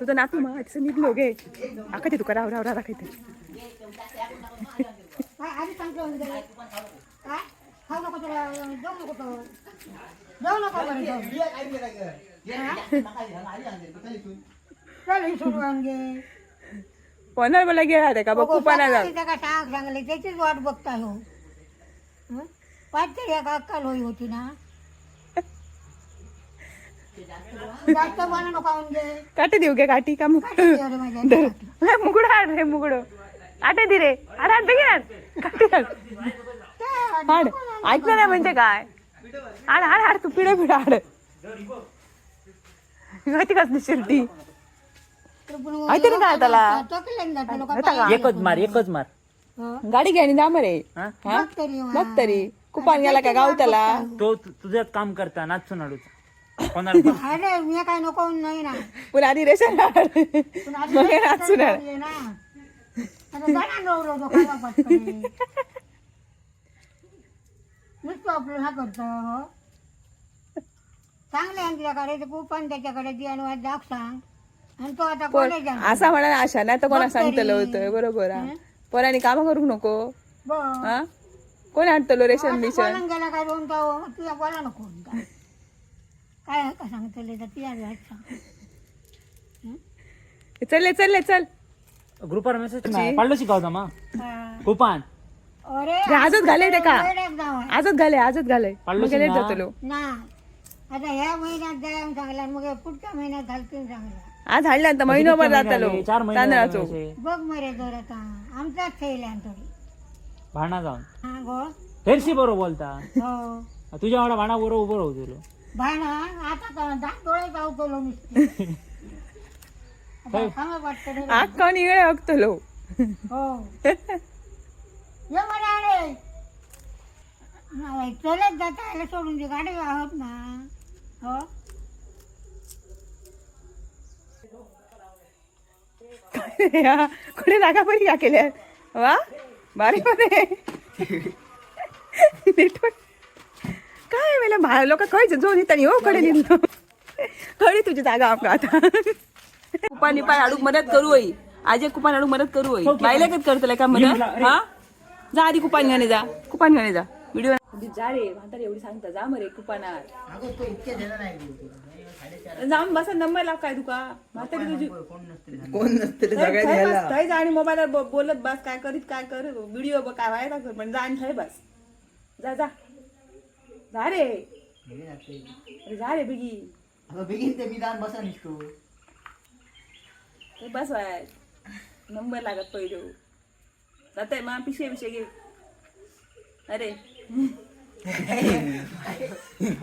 तुझं नातू मा तिचं निघलो गे आका ते तुका राव राव राव राखायचं काय आधी सांगतो म्हणजे काय खाऊ नको तुला जाऊ नको तो जाऊ नको बरं जाऊ चल ही सोडून घे पन्हाळ मला गेला ते का? बघ कुपाना जा तिथं का टाक चांगले त्याचीच वाट बघता हो. हं? पाच तरी एक अक्कल होई होती ना. जास्त नको घे काटे देऊ गे काठी का मग दे रे माझ्या. हे मुगडं हाड हे मुगडं. आटे दे रे. हाड हाड. बेगी हाड. काठी ऐकलं नाही म्हणजे काय? हाड हाड हाड तू पिढं पिढं हाड. माहिती कसली शिर्टी माहिती नाही काय त्याला? जाते लोकं का? एकच मार एकच मार. हं? गाडी घ्यानी जा मरे. हा? हा? बघ तरी वा. बघ तरी. कुपान गेला का गाव त्याला तो तु- तुझ्यात काम करता नाचून अरे मी काय नको नाही ना. पुन्हा आधी रेशन पण आधी मग लई नाचून ना. आता जा ना आपलं हा करतो हो. चांगले आहे तुझ्याकडे ते कुपन त्याच्याकडे वाट दाख सांग. आणि तो आता कोण असा म्हणा आशा नाही तर कोणा बघ तरी. सांगतलं होतं बरोबर हा. हं? पोरांनी काम करू नको. बघ हा? कोण आणतलो रेशन आता बिशन गेला काय दोन तो तुझ्या बोला नको काय सांगतले तर सांग. चलले चलले चल ग्रुपवर मेसेज पाडलो शिकावता मा हा. कुपान. अरे आजच घाले ते का. आजच घाले आजच घाले. पाडलो मग गेले. जातलो ना. आता ह्या महिन्यात जायला चांगला. मग पुढच्या महिन्यात घालतील चांगला. आज हाडल्या तर महिनाभर जातलो झाले, चार महिने तांदळाचो. बघ मरे जर आता आमचाच थैल्या थोडी भांडणा जाऊन. हा गो. हेरशी बरोबर बोलता. हो. तुझ्या वाडा भांडा बरोबर उभं राहू भाणा आता दात डोळे नुसते अगतलो हो. ये चलत जाता याला सोडून दे गाडी आहोत ना. हो. कुठे जागा परी का केल्या वा बारी मध्ये लोक कळचे जो नितानी हो कडे निघलो कळी तुझी जागा आमका आता. कुपानी पाय हाडूक मदत करू होई आज कुपान हाडूक मदत करू होई बायला कत करतले का मदत? हा? जा आधी कुपान घाणे जा. कुपान घाणे जा. व्हिडिओ जा रे. म्हातारी एवढी सांगता. जा मरे कुपानात. जाऊन बसा नंबर लाव काय तुका. म्हातारी तुझी कोण नसते जा आणि मोबाईलवर बोलत बस. काय करीत काय कर. व्हिडिओ बघ काय व्हायला कर पण जा आणि थंय बस. जा जा. जा रे. अरे जा रे बिगी. बेगीन ते विधान बसा निसतो. ते बस वाय नंबर लागत पहिलो. जाते मग पिशे पिशे घे. अरे.